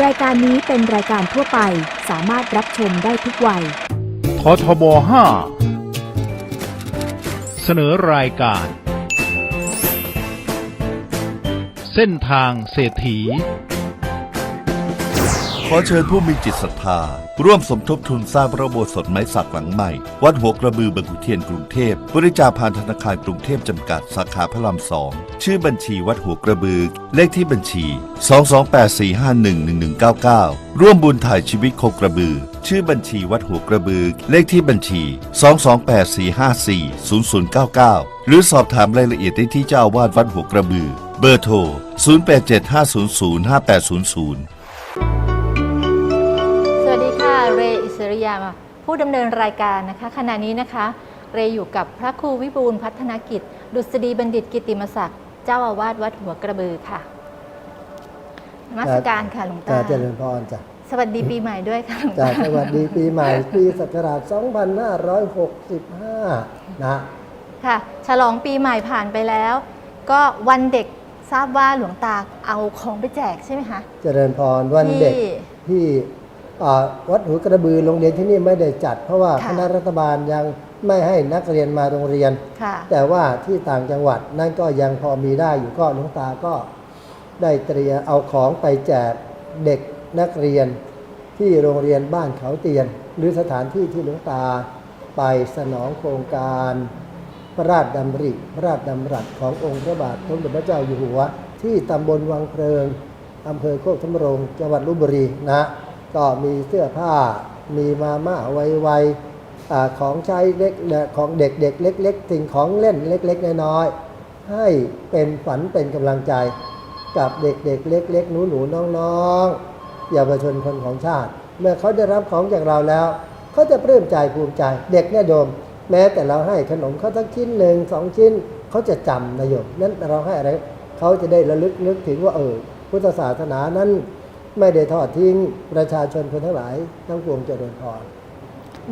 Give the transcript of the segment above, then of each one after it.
รายการนี้เป็นรายการทั่วไปสามารถรับชมได้ทุกวัย ททบ 5 เสนอรายการ เส้นทางเศรษฐี ขอเชิญผู้มีจิตศรัทธา ร่วมสมทบทุนสร้างพระโบสถ์ไม้สักหลังใหม่ วัดหัวกระบือบางขุเทียนกรุงเทพ บริจาคผ่านธนาคารกรุงเทพจำกัดสาขาพระรามสอง ชื่อบัญชีวัดหัวกระบือ เลขที่บัญชี 228451199 ร่วมบุญถ่ายชีวิตโคกระบือ ชื่อบัญชีวัดหัวกระบือ เลขที่บัญชี 22845400099 หรือสอบถามรายละเอียดได้ที่เจ้าอาวาสวัดหัวกระบือ เบอร์โทร 0875005800 ยาผู้ดำเนินรายการนะคะขณะนี้นะคะ เรอยู่กับพระครูวิบูลย์พัฒนกิจ ดุษฎีบัณฑิตกิติมศักดิ์เจ้าอาวาสวัดหัวกระบือค่ะนมัสการค่ะหลวงจ้าตาเจริญพรจ้ะสวัสดีปีใหม่ด้วยค่ะหลวงจ้าตาสวัสดีปีใหม่ปีศักราช 2565 นะค่ะ ฉลองปีใหม่ผ่านไปแล้ว ก็วันเด็กทราบว่าหลวงตาเอาของไปแจกใช่ไหมคะ เจริญพรวันเด็กที่ที่อ่า วัดหัวกระบือโรงเรียนที่นี่ไม่ได้จัด เพราะว่าค่ะคณะรัฐบาลยังไม่ให้นักเรียนมาโรงเรียนค่ะแต่ว่าที่ต่างจังหวัดนั่นก็ยังพอมีได้อยู่ก็หลวงตาก็ได้เตรียมเอาของไปแจกเด็กนักเรียนที่โรงเรียนบ้านเขาเตียน หรือสถานที่ที่หลวงตาไปสนองโครงการพระราชดำริ พระราชดำรัสขององค์พระบาทสมเด็จพระเจ้าอยู่หัว ที่ตำบลวังเพลิงอำเภอโคกธมรงจังหวัดลบบุรีนะ ก็มีเสื้อผ้ามีมาม่าไวๆอของใช้เล็กของเด็กๆเล็ก ๆ สิ่งของเล่นเล็ก ๆ น้อยๆให้เป็นฝันเป็นกำลังใจกับเด็กๆ เล็ก ๆ หนูๆน้องๆเยาวชนคนของชาติ เมื่อเขาได้รับของจากเราแล้วเขาจะปลื้มใจภูมิใจ เด็กเนี่ยโยมแม้แต่เราให้ขนมเขาสักชิ้นหนึ่งสองชิ้นเขาจะจำนะโยมนั้นเราให้อะไรเขาจะได้ระลึกนึกถึงว่าเออพุทธศาสนานั้น ไม่ได้ทอดทิ้งประชาชนคนทั้งหลายทั้งปวงเจริญพร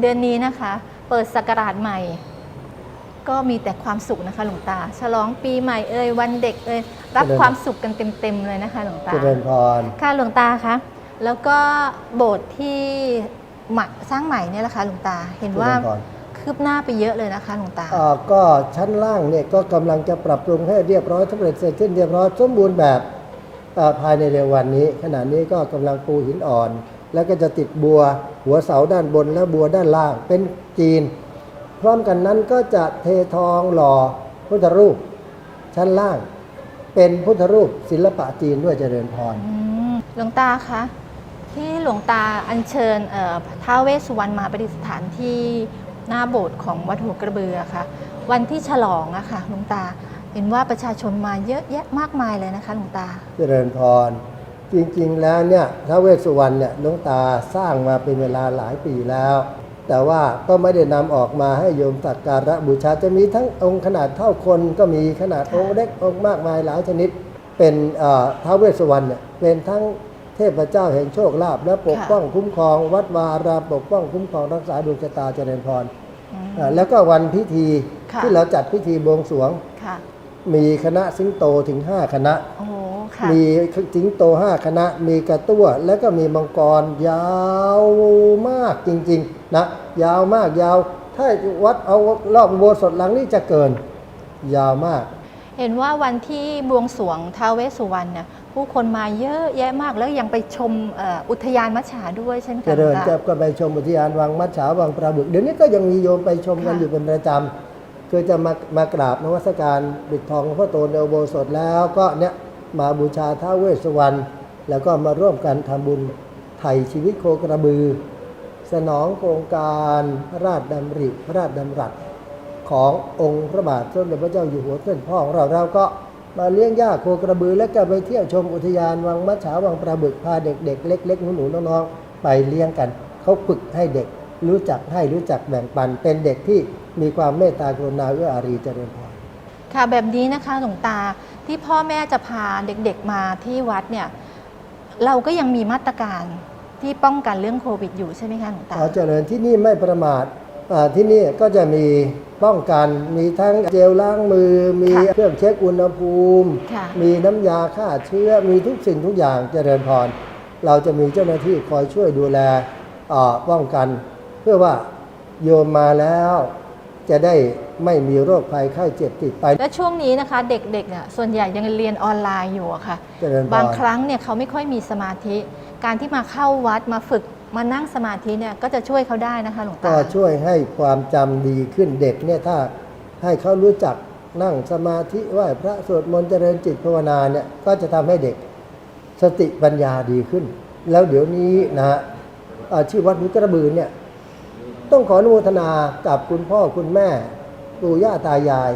เดือนนี้นะคะ เปิดศักราชใหม่ ก็มีแต่ความสุขนะคะหลวงตา ฉลองปีใหม่เอ่ยวันเด็กเอ่ยรับเจริญความสุขกันเต็มๆเลยนะคะหลวงตาเจริญพรค่ะหลวงตาคะแล้วก็โบสถ์ที่หมักสร้างใหม่เนี่ยแหละคะหลวงตาเห็นว่าเจริญพรคืบหน้าไปเยอะเลยนะคะหลวงตาอ่าก็ชั้นล่างเนี่ยก็กำลังจะปรับปรุงให้เรียบร้อยสำเร็จเสร็จสิ้นเรียบร้อยสมบูรณ์แบบอ่า ภายในเร็ววันนี้ ขณะนี้ก็กำลังปูหินอ่อน แล้วก็จะติดบัวหัวเสาด้านบนและบัวด้านล่างเป็นจีน พร้อมกันนั้นก็จะเททองหล่อพุทธรูป ชั้นล่าง เป็นพุทธรูปศิลปะจีนด้วยเจริญพรหลวงตาคะที่หลวงตาอัญเชิญเท้าวเวสสุวรรณมาประดิษฐานที่หน้าโบสถ์ของวัดหัวกระเบืออะค่ะ วันที่ฉลองอะค่ะหลวงตา เห็นว่าประชาชนมาเยอะแยะมากมายเลยนะคะหลวงตา เจริญพร จริงๆแล้วเนี่ยท้าวเวสสุวรรณเนี่ยหลวงตาสร้างมาเป็นเวลาหลายปีแล้ว แต่ว่าก็ไม่ได้นำออกมาให้โยมสักการะบูชาจะมีทั้งองค์ขนาดเท่าคนก็มีขนาดองค์เล็กองค์มากมายหลายชนิด เป็นเอ่อท้าวเวสสุวรรณเนี่ยเป็นทั้งเทพเจ้าแห่งโชคลาภและปกป้องคุ้มครอง วัดวาอารามปกป้องคุ้มครองรักษาดวงชะตาเจริญพรอ่าแล้วก็วันพิธีค่ะที่เราจัดพิธีบวงสรวงค่ะ มีคณะสิงโตถึง 5 คณะ โอ้โหค่ะมีสิงโตห้าคณะ มีกระตั้ว แล้วก็มีมังกรยาวมากจริงๆนะยาวมากยาว ถ้าวัดเอารอบอุโบสถหลังนี้จะเกิน ยาวมาก เห็นว่าวันที่บวงสรวงท้าวเวสสุวรรณเนี่ยผู้คนมาเยอะแยะมากแล้วยังไปชมเอ่ออุทยานมัจฉาด้วยใช่ไหมเจคะหลริวญงตา จะก็ไปชมอุทยานวังมัดฉาวังปลาบึกเดี๋ยวนี้ก็ยังมีโยมไปชมกันค่ะ อยู่เป็นประจำ คือจะมามากราบนวัสการบิดทองพ่อโตในอุโบสถแล้วก็เนี่ยมาบูชาท้าวเวสสุวรรณแล้วก็มาร่วมกันทำบุญไถ่ชีวิตโคกระบือ สนองโครงการพระราชดำริพระราชดำรัสขององค์พระบาทสมเด็จพระเจ้าอยู่หัวเส้นพ่อของเราเราก็มาเลี้ยงย่าโคกระบือ แล้วก็ไปเที่ยวชมอุทยานวังมัจฉาวังปลาบึกพาเด็กๆเล็กๆหนูๆน้องๆไปเลี้ยงกัน เขาฝึกให้เด็ก รู้จักให้รู้จักแบ่งปัน เป็นเด็กที่มีความเมตตากรุณาเอื้ออารีเจริญพรค่ะแบบนี้นะคะหลวงตาที่พ่อแม่จะพาเด็กๆมาที่วัดเนี่ยเราก็ยังมีมาตรการที่ป้องกันเรื่องโควิดอยู่ใช่ไหมคะหลวงตาขอเจริญที่นี่ไม่ประมาทอ่าที่นี่ก็จะมีป้องกันมีทั้งเจลล้างมือ มีค่ะเครื่องเช็คอุณหภูมิค่ะมีน้ำยาฆ่าเชื้อมีทุกสิ่งทุกอย่างเจริญพร เราจะมีเจ้าหน้าที่คอยช่วยดูแลเอ่อป้องกัน เพื่อว่าโยมมาแล้ว จะได้ไม่มีโรคภัยไข้เจ็บติดไป และช่วงนี้นะคะเด็กๆเนี่ยส่วนใหญ่ยังเรียนออนไลน์อยู่อะค่ะ เจริญพร บางครั้งเนี่ยเขาไม่ค่อยมีสมาธิ การที่มาเข้าวัดมาฝึกมานั่งสมาธิเนี่ยก็จะช่วยเขาได้นะคะหลวงก็ตา ช่วยให้ความจำดีขึ้นเด็กเนี่ยถ้าให้เขารู้จักนั่งสมาธิไหว้พระสวดมนต์เจริญจิตภาวนาเนี่ยก็จะทำให้เด็กสติปัญญาดีขึ้น แล้วเดี๋ยวนี้นะฮะอ่าที่วัดหุกระบือเนี่ย ต้องขออนุโมทนากับคุณพ่อคุณแม่ปู่ย่าตายาย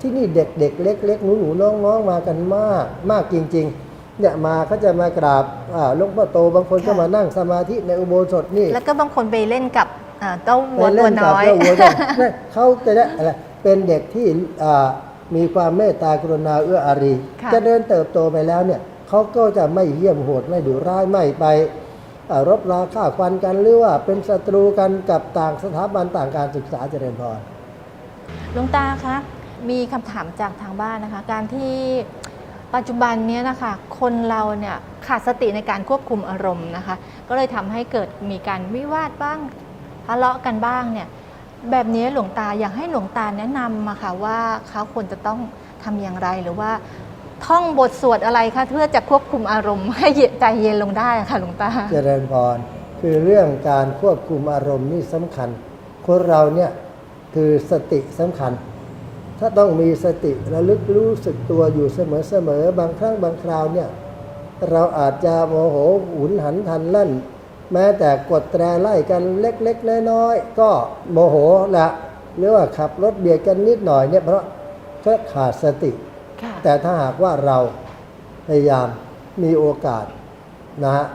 ที่นี่เด็กเด็กๆเล็กๆหนูหนูน้องน้องๆมากันมากมากจริงๆเนี่ยมาเขาจะมากราบอ่าหลวงพ่อโตบางคนก็ค่ะมานั่งสมาธิในอุโบสถนี่ แล้วก็บางคนไปเล่นกับเอ่อเต้าวัวไปเล่ตัวนกับน้อยเจ้าวัวตัวนั่นเขาจะได้อะไรเป็นเด็กที่อ่ามีความเมตตากรุณาเอื้ออารีค่ะจะเดินเติบโตไปแล้วเนี่ยเขาก็จะไม่เยี่ยมโหดไม่ดุร้ายไม่ไปอ่า รบราฆ่าฟันกันหรือว่าเป็นศัตรูกันกับต่างสถาบันต่างการศึกษาเจริญพรหลวงตาคะมีคำถามจากทางบ้านนะคะ การที่ปัจจุบันนี้นะคะคนเราเนี่ยขาดสติในการควบคุมอารมณ์นะคะ ก็เลยทำให้เกิดมีการวิวาทบ้างทะเลาะกันบ้างเนี่ยแบบนี้หลวงตาอยากให้หลวงตาแนะนำมาค่ะว่าเขาควรจะต้องทำอย่างไรหรือว่า ท่องบทสวดอะไรคะเพื่อจะควบคุมอารมณ์ให้เยใจเย็นลงได้ค่ะหลวงตา เจริญพรคือเรื่องการควบคุมอารมณ์นี่สำคัญ คนเราเนี่ยคือสติสำคัญ ถ้าต้องมีสติระลึกรู้สึกตัวอยู่เสมอๆบางครั้งบางคราวเนี่ยเราอาจจะโมโหหุนหันทันลั่น แม้แต่กดแตรไล่กันเล็กๆน้อยๆก็โมโหละหรือว่าขับรถเบียดกันนิดหน่อยเนี่ยเพราะขาดสติ แต่ถ้าหากว่าเราพยายามมีโอกาสนะฮะ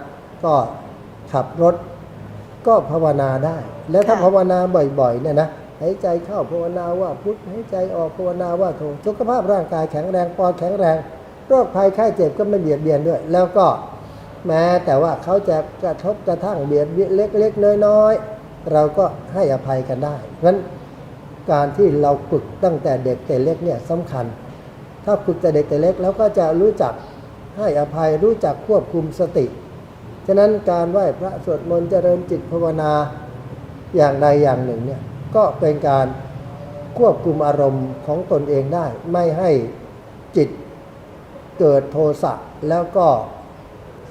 ก็ขับรถก็ภาวนาได้ และถ้าค่ะภาวนาบ่อยๆเนี่ยนะหายใจเข้าภาวนาว่าพุทธหายใจออกภาวนาว่าโทสุขภาพร่างกายแข็งแรงปอดแข็งแรงโรคภัยไข้เจ็บก็ไม่เบียดเบียนด้วย แล้วก็แม้แต่ว่าเขาจะกระทบกระทั่งเบียดเบียนเล็กๆน้อยๆเราก็ให้อภัยกันได้เพราะฉะนั้นการที่เราฝึกตั้งแต่เด็กแต่เล็กเนี่ยสำคัญ ถ้าฝึกแต่เด็กแต่เล็กแล้วก็จะรู้จักให้อภัยรู้จักควบคุมสติ ฉะนั้นการไหว้พระสวดมนต์เจริญจิตภาวนาอย่างใดอย่างหนึ่งเนี่ยก็เป็นการควบคุมอารมณ์ของตนเองได้ ไม่ให้จิตเกิดโทสะแล้วก็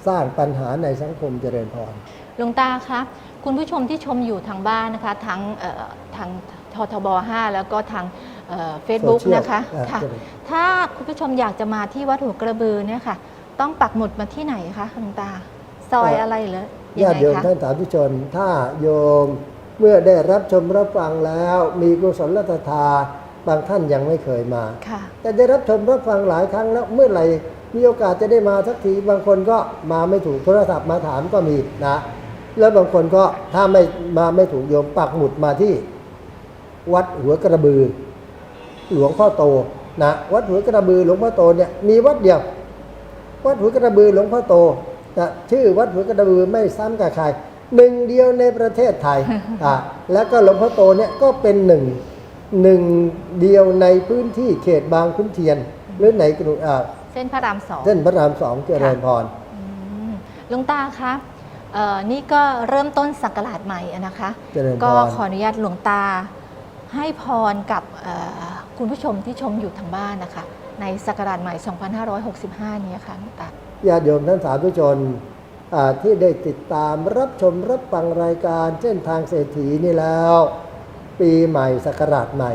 สร้างปัญหาในสังคมเจริญพรหลวงตาคะคุณผู้ชมที่ชมอยู่ทางบ้านนะคะทั้งทางททบ 5 แล้วก็ทาง เฟซบุ๊ก Social นะคะอ่าค่ะใช่เลยถ้าคุณผู้ชมอยากจะมาที่วัดหัวกระบือเนี่ยค่ะ ต้องปักหมุดมาที่ไหนคะหลวงตา ซอยอะไรเหรอยัญางติไงโยมคะท่านสาธุชน ถ้าโยมเมื่อได้รับชมรับฟังแล้ว มีกุศลศรัทธาบางท่านยังไม่เคยมา ค่ะ แต่ได้รับชมรับฟังหลายครั้งแล้วเมื่อไหร่มีโอกาสจะได้มาสักทีบางคนก็มาไม่ถูกโทรศัพท์มาถามก็มีนะ แล้วบางคนก็ถ้าไม่มาไม่ถูกโยมปักหมุดมาที่ วัดหัวกระบือ หลวงพ่อโตนะวัดหัวกระบือหลวงพ่อโตเนี่ยมีวัดเดียว วัดหัวกระบือหลวงพ่อโตนะชื่อวัดหัวกระบือไม่ซ้ำกับใครหนึ่งเดียวในประเทศไทยอะแล้วก็หลวงพ่อโตเนี่ยก็เป็นหนึ่งหนึ่งเดียวในพื้นที่เขตบางขุนเทียน หรือในกรุงอ่าเส้นพระรามสองเส้นพระรามสองเจริญพรอืมหลวงตาคะเอ่อนี่ก็เริ่มต้นศักราชใหม่อะนะคะเจริญพรก็ขออนุญาตหลวงตาให้พรกับเอ่อ คุณผู้ชมที่ชมอยู่ทางบ้านนะคะ ในศักราชใหม่ 2565 นี้ค่ะหลวงตาญาติโยมท่านสาธุชนที่ได้ติดตามรับชมรับฟังรายการเส้นทางเศรษฐีนี่แล้ว ปีใหม่ศักราชใหม่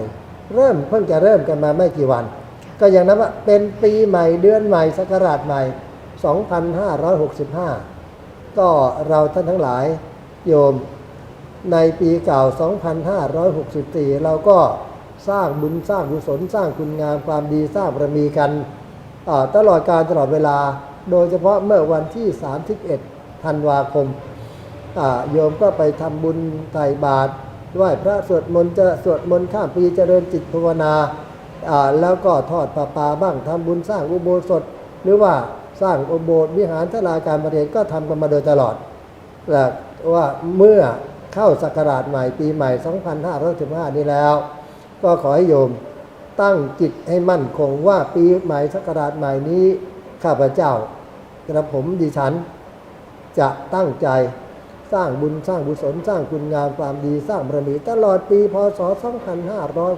เริ่มเพิ่งจะเริ่มกันมาไม่กี่วัน ก็อย่างนั้นว่าเป็นปีใหม่เดือนใหม่ศักราชใหม่ 2565 ก็เราท่านทั้งหลายโยมในปีเก่า 2564 เราก็ สร้างบุญสร้างกุศลสร้างคุณงามความดีสร้างบารมีกันตลอดการตลอดเวลา โดยเฉพาะเมื่อวันที่ 31 ธันวาคมโยมก็ไปทำบุญไถ่บาตรไหว้พระสวดมนต์จะสวดมนต์ข้ามปีเจริญจิตภาวนาแล้วก็ทอดผ้าป่าบ้างทำบุญสร้างอุโบสถ หรือว่าสร้างอุโบสถวิหารทลาการประเรียนก็ทำกันมาโดยตลอดแต่ว่าเมื่อเข้าศักราชใหม่ปีใหม่ 2515 นี้แล้ว ก็ขอให้โยมตั้งจิตให้มั่นคงว่าปีใหม่ศักราชใหม่นี้ ข้าพเจ้ากระผมดิฉัน จะตั้งใจสร้างบุญสร้างบุศลสร้างคุณงามความดีสร้างบารมีตลอดปีพศ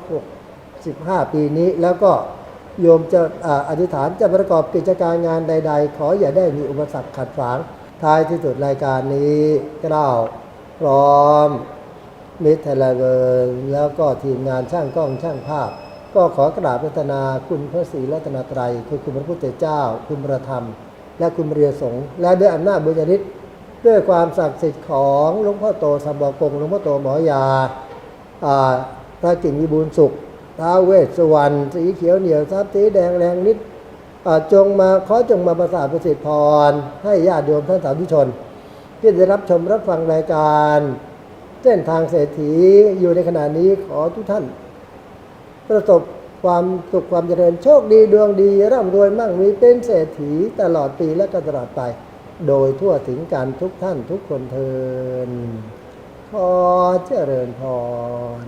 2565 ปีนี้ แล้วก็โยมจะอ่าอธิษฐานจะประกอบกิจการงานใด ๆ ขออย่าได้มีอุปสรรคขัดขวางท้ายที่สุดรายการนี้กล้าวพร้อม มิตรไทยแลนด์แล้วก็ทีมงานช่างกล้องช่างภาพ ก็ขอกราบพัฒนาคุณพระศรีรัตนตรัยคือคุณพระพุทธเจ้า คุณพระธรรม และคุณเรียสงฆ์และด้วยอำนาจบุญญาฤทธิ์ด้วยความศักดิ์สิทธิ์ของหลวงพ่อโตสัมบกงหลวงพ่อโตหมอยาอ่าพระกิ่งวิบูลสุขท้าเวสสวรรณสีเขียวเหนียวทรัพย์สีแดงแรงนิดจงมาขอจงมาประสาทประสิทธิพร ให้ญาติโยมท่านสาธุชน ที่ได้รับชมรับฟังรายการ เส้นทางเศรษฐีอยู่ในขณะนี้ขอทุกท่าน ประสบความสุขความเจริญโชคดีดวงดีร่ำรวยมั่งมีเป็นเศรษฐีตลอดปีและก็ตลอดไป โดยทั่วถึงการทุกท่านทุกคนเทินขอเจริญพร